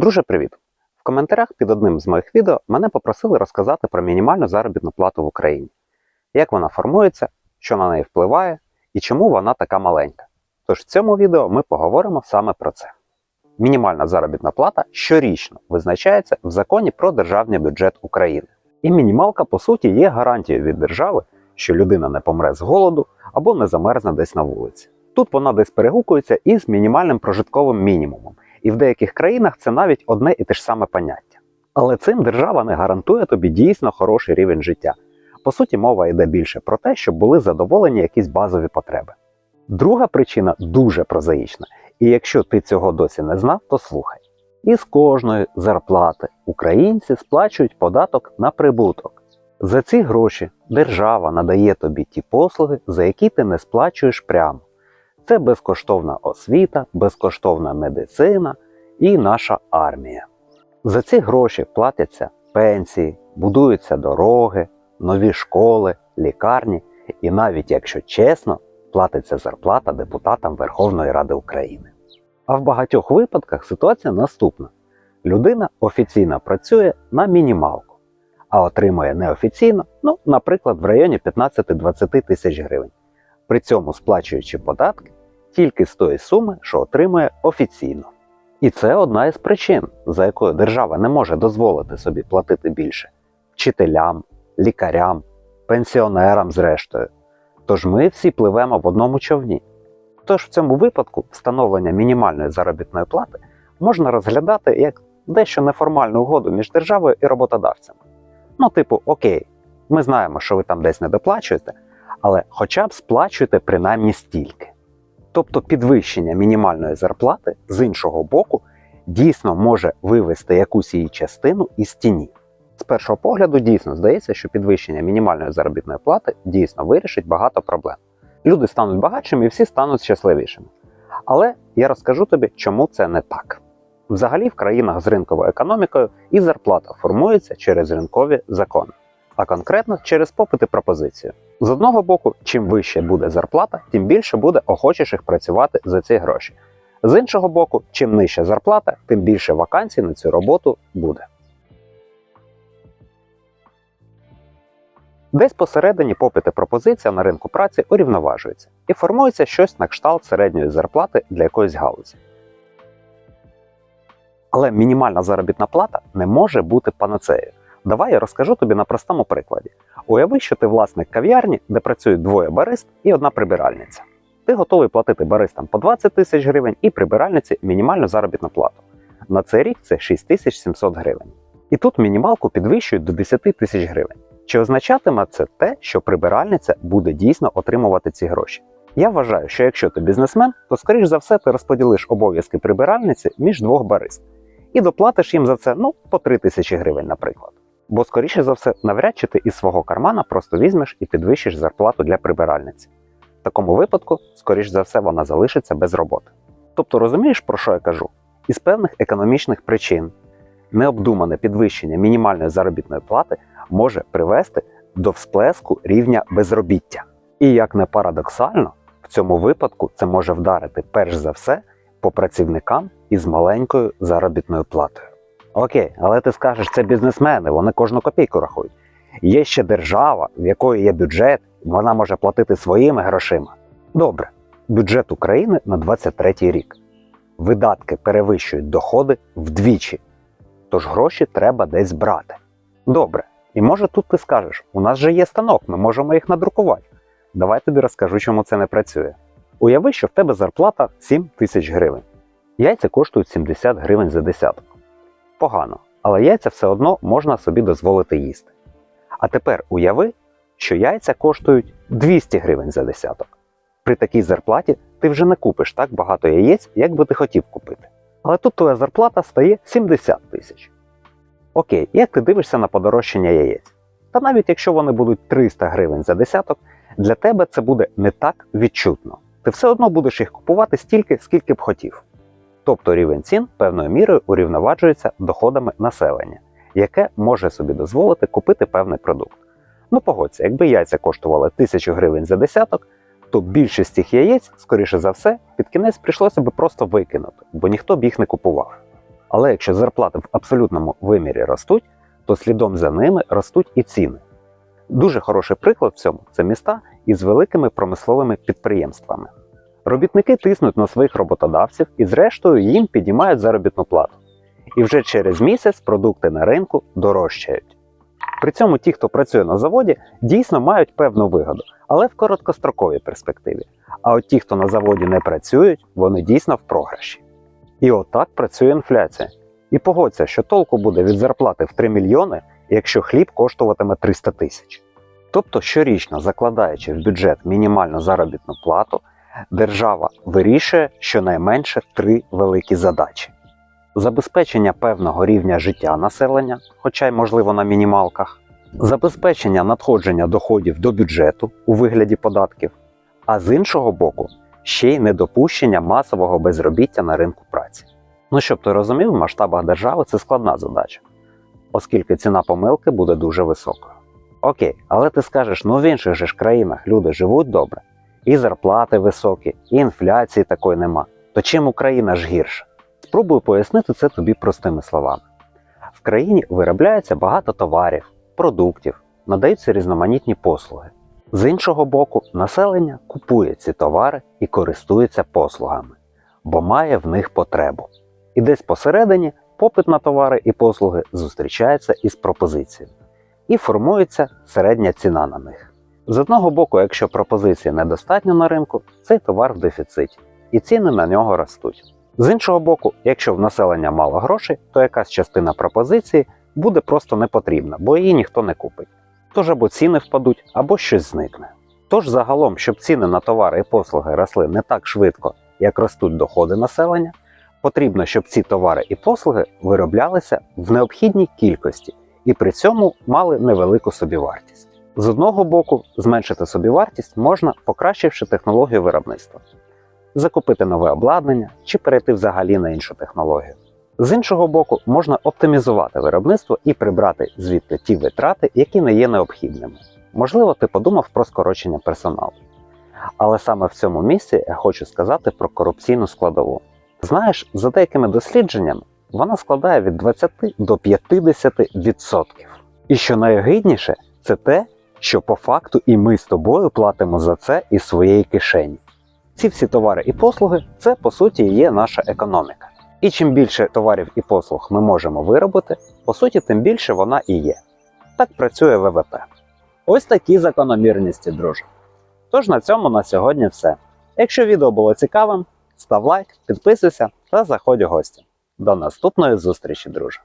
Друже, привіт! В коментарях під одним з моїх відео мене попросили розказати про мінімальну заробітну плату в Україні, як вона формується, що на неї впливає і чому вона така маленька. Тож в цьому відео ми поговоримо саме про це. Мінімальна заробітна плата щорічно визначається в законі про державний бюджет України. І мінімалка, по суті, є гарантією від держави, що людина не помре з голоду або не замерзне десь на вулиці. Тут вона десь перегукується із мінімальним прожитковим мінімумом, і в деяких країнах це навіть одне і те ж саме поняття. Але цим держава не гарантує тобі дійсно хороший рівень життя. По суті, мова йде більше про те, щоб були задоволені якісь базові потреби. Друга причина дуже прозаїчна, і якщо ти цього досі не знав, то слухай. Із кожної зарплати українці сплачують податок на прибуток. За ці гроші держава надає тобі ті послуги, за які ти не сплачуєш прямо. Це безкоштовна освіта, безкоштовна медицина і наша армія. За ці гроші платяться пенсії, будуються дороги, нові школи, лікарні і навіть, якщо чесно, платиться зарплата депутатам Верховної Ради України. А в багатьох випадках ситуація наступна: людина офіційно працює на мінімалку, а отримує неофіційно, ну, наприклад, в районі 15-20 тисяч гривень, при цьому сплачуючи податки тільки з тої суми, що отримує офіційно. І це одна із причин, за якою держава не може дозволити собі платити більше вчителям, лікарям, пенсіонерам, зрештою. Тож ми всі пливемо в одному човні. Тож в цьому випадку встановлення мінімальної заробітної плати можна розглядати як дещо неформальну угоду між державою і роботодавцями. Ну, типу, окей, ми знаємо, що ви там десь не доплачуєте, але хоча б сплачуйте принаймні стільки. Тобто підвищення мінімальної зарплати з іншого боку дійсно може вивести якусь її частину із тіні. З першого погляду дійсно здається, що підвищення мінімальної заробітної плати дійсно вирішить багато проблем. Люди стануть багатшими і всі стануть щасливішими. Але я розкажу тобі, чому це не так. Взагалі, в країнах з ринковою економікою і зарплата формується через ринкові закони, а конкретно через попит і пропозицію. З одного боку, чим вище буде зарплата, тим більше буде охочіших працювати за ці гроші. З іншого боку, чим нижча зарплата, тим більше вакансій на цю роботу буде. Десь посередині попит і пропозиція на ринку праці урівноважується і формується щось на кшталт середньої зарплати для якоїсь галузі. Але мінімальна заробітна плата не може бути панацеєю. Давай я розкажу тобі на простому прикладі. Уяви, що ти власник кав'ярні, де працюють двоє барист і одна прибиральниця. Ти готовий платити баристам по 20 тисяч гривень і прибиральниці мінімальну заробітну плату. На цей рік це 6700 гривень. І тут мінімалку підвищують до 10 тисяч гривень. Чи означатиме це те, що прибиральниця буде дійсно отримувати ці гроші? Я вважаю, що якщо ти бізнесмен, то скоріш за все ти розподілиш обов'язки прибиральниці між двох барист і доплатиш їм за це ну по 3 тисячі гривень, наприклад. Бо, скоріше за все, навряд чи ти із свого кармана просто візьмеш і підвищиш зарплату для прибиральниці. В такому випадку, скоріш за все, вона залишиться без роботи. Тобто розумієш, про що я кажу? Із певних економічних причин необдумане підвищення мінімальної заробітної плати може привести до всплеску рівня безробіття. І як не парадоксально, в цьому випадку це може вдарити перш за все по працівникам із маленькою заробітною платою. Окей, але ти скажеш, це бізнесмени, вони кожну копійку рахують. Є ще держава, в якої є бюджет, вона може платити своїми грошима. Добре, бюджет України на 23 рік. Видатки перевищують доходи вдвічі. Тож гроші треба десь брати. Добре. І може тут ти скажеш, у нас же є станок, ми можемо їх надрукувати. Давай тобі розкажу, чому це не працює. Уяви, що в тебе зарплата 7 тисяч гривень. Яйця коштують 70 гривень за десяток. Погано, але яйця все одно можна собі дозволити їсти. А тепер уяви, що яйця коштують 200 гривень за десяток. При такій зарплаті ти вже не купиш так багато яєць, як би ти хотів купити. Але тут твоя зарплата стає 70 тисяч. Окей, як ти дивишся на подорожчання яєць? Та навіть якщо вони будуть 300 гривень за десяток, для тебе це буде не так відчутно. Ти все одно будеш їх купувати стільки, скільки б хотів. Тобто рівень цін певною мірою урівноважується доходами населення, яке може собі дозволити купити певний продукт. Ну погодься, якби яйця коштували 1000 гривень за десяток, то більшість цих яєць, скоріше за все, під кінець прийшлося би просто викинути, бо ніхто б їх не купував. Але якщо зарплати в абсолютному вимірі ростуть, то слідом за ними ростуть і ціни. Дуже хороший приклад в цьому це міста із великими промисловими підприємствами. Робітники тиснуть на своїх роботодавців і, зрештою, їм підіймають заробітну плату. І вже через місяць продукти на ринку дорожчають. При цьому ті, хто працює на заводі, дійсно мають певну вигоду, але в короткостроковій перспективі. А от ті, хто на заводі не працюють, вони дійсно в програші. І отак працює інфляція. І погодься, що толку буде від зарплати в 3 мільйони, якщо хліб коштуватиме 300 тисяч. Тобто щорічно закладаючи в бюджет мінімальну заробітну плату, держава вирішує щонайменше три великі задачі: забезпечення певного рівня життя населення, хоча й можливо на мінімалках, забезпечення надходження доходів до бюджету у вигляді податків, а з іншого боку, ще й недопущення масового безробіття на ринку праці. Ну щоб ти розумів, в масштабах держави це складна задача, оскільки ціна помилки буде дуже високою. Окей, але ти скажеш, ну в інших же ж країнах люди живуть добре, і зарплати високі, і інфляції такої нема. То чим Україна ж гірша? Спробую пояснити це тобі простими словами. В країні виробляється багато товарів, продуктів, надаються різноманітні послуги. З іншого боку, населення купує ці товари і користується послугами, бо має в них потребу. І десь посередині попит на товари і послуги зустрічається із пропозицією, і формується середня ціна на них. З одного боку, якщо пропозиції недостатньо на ринку, цей товар в дефіциті, і ціни на нього ростуть. З іншого боку, якщо в населення мало грошей, то якась частина пропозиції буде просто не потрібна, бо її ніхто не купить. Тож або ціни впадуть, або щось зникне. Тож загалом, щоб ціни на товари і послуги росли не так швидко, як ростуть доходи населення, потрібно, щоб ці товари і послуги вироблялися в необхідній кількості і при цьому мали невелику собівартість. З одного боку, зменшити собівартість можна, покращивши технологію виробництва, закупити нове обладнання чи перейти взагалі на іншу технологію. З іншого боку, можна оптимізувати виробництво і прибрати звідти ті витрати, які не є необхідними. Можливо, ти подумав про скорочення персоналу. Але саме в цьому місці я хочу сказати про корупційну складову. Знаєш, за деякими дослідженнями вона складає від 20 до 50%. І що найогидніше, це те, що по факту і ми з тобою платимо за це із своєї кишені. Ці всі товари і послуги це по суті є наша економіка. І чим більше товарів і послуг ми можемо виробити, по суті, тим більше вона і є. Так працює ВВП. Ось такі закономірності, друже. Тож на цьому на сьогодні все. Якщо відео було цікавим, став лайк, підписуйся та заходь у гості. До наступної зустрічі, друже!